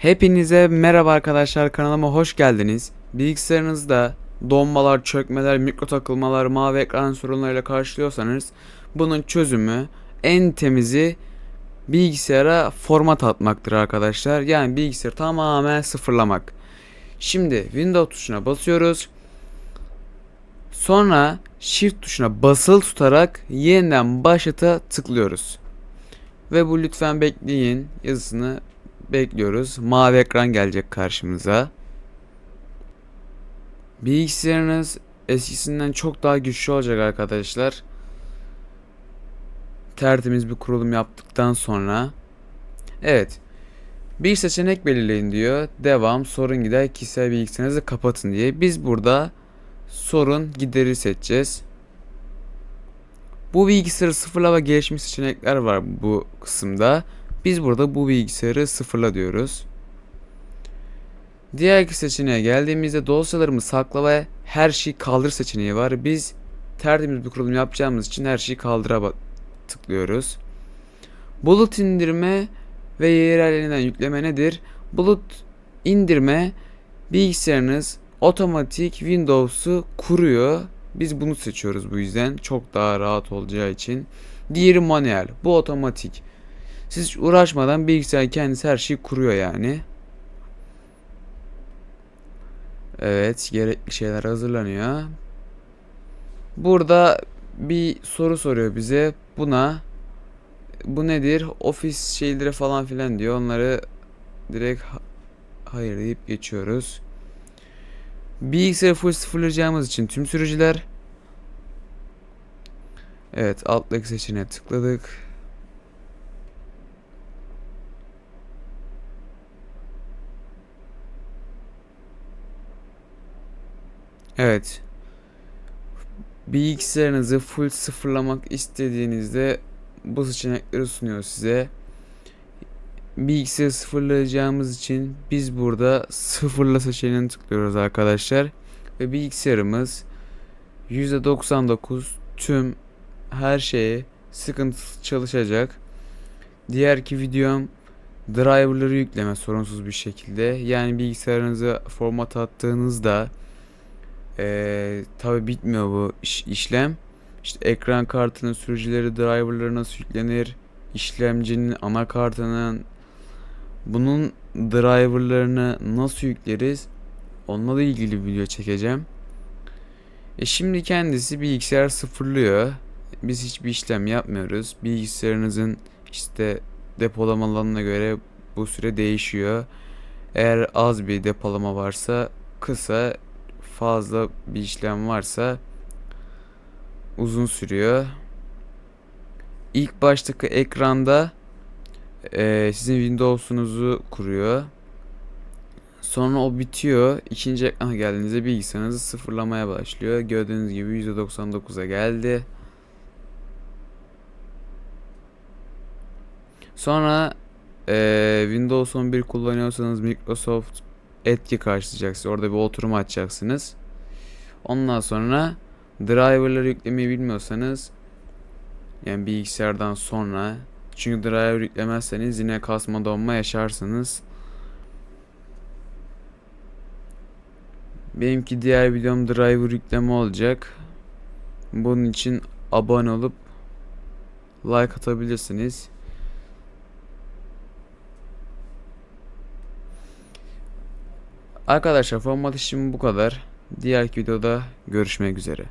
Hepinize merhaba arkadaşlar kanalıma hoş geldiniz. Bilgisayarınızda donmalar, çökmeler, mikro takılmalar, mavi ekran sorunlarıyla karşılıyorsanız bunun çözümü en temizi bilgisayara format atmaktır arkadaşlar. Yani bilgisayarı tamamen sıfırlamak. Şimdi Windows tuşuna basıyoruz. Sonra Shift tuşuna basılı tutarak yeniden başlata tıklıyoruz. Ve bu lütfen bekleyin yazısını bekliyoruz. Mavi ekran gelecek karşımıza. Bilgisayarınız eskisinden çok daha güçlü olacak arkadaşlar. Tertemiz bir kurulum yaptıktan sonra. Evet. Bir seçenek belirleyin diyor. Devam, sorun gider, kişisel bilgisayarınızı kapatın diye. Biz burada sorun gideri seçeceğiz. Bu bilgisayarı sıfırla ve gelişmiş seçenekler var bu kısımda. Biz burada bu bilgisayarı sıfırla diyoruz. Diğer iki seçeneğe geldiğimizde dosyalarımı sakla ve her şeyi kaldır seçeneği var. Biz tertemiz bir kurulum yapacağımız için her şeyi kaldıra tıklıyoruz. Bulut indirme ve yerellerinden yükleme nedir? Bulut indirme bilgisayarınız otomatik Windows'u kuruyor. Biz bunu seçiyoruz bu yüzden. Çok daha rahat olacağı için. Diğeri manuel. Bu otomatik. Siz hiç uğraşmadan bilgisayar kendisi her şeyi kuruyor yani. Evet, gerekli şeyler hazırlanıyor. Burada bir soru soruyor bize. Buna bu nedir? Ofis şeyleri falan filan diyor. Onları direkt ha- hayır deyip geçiyoruz. Bilgisayarı full sıfırlayacağımız için tüm sürücüler Evet alttaki seçeneğe tıkladık. Evet. Bilgisayarınızı full sıfırlamak istediğinizde bu seçenekleri sunuyor size. Bilgisayarı sıfırlayacağımız için biz burada sıfırla seçeneğine tıklıyoruz arkadaşlar. Ve bilgisayarımız %99 tüm her şeyi sıkıntısız çalışacak. Diğerki videom driverları yükleme sorunsuz bir şekilde. Yani bilgisayarınızı format attığınızda ee, tabi bitmiyor bu iş- işlem. İşte ekran kartının sürücüleri, driverları nasıl yüklenir, işlemcinin anakartının bunun driverlarını nasıl yükleriz onunla ilgili bir video çekeceğim. E şimdi kendisi bilgisayar sıfırlıyor. Biz hiçbir işlem yapmıyoruz. Bilgisayarınızın işte depolama alanına göre bu süre değişiyor. Eğer az bir depolama varsa kısa, fazla bir işlem varsa uzun sürüyor. İlk baştaki ekranda eee, sizin Windows'unuzu kuruyor. Sonra o bitiyor. İkinci ekrana geldiğinizde bilgisayarınızı sıfırlamaya başlıyor. Gördüğünüz gibi %99'a geldi. Sonra eee, Windows 11 kullanıyorsanız Microsoft etki karşılayacak size. Orada bir oturum açacaksınız. Ondan sonra driverları yüklemeyi bilmiyorsanız yani bilgisayardan sonra çünkü driver yüklemezseniz yine kasma donma yaşarsınız. Benimki diğer videom driver yükleme olacak. Bunun için abone olup like atabilirsiniz. Arkadaşlar format işim bu kadar. Diğer videoda görüşmek üzere.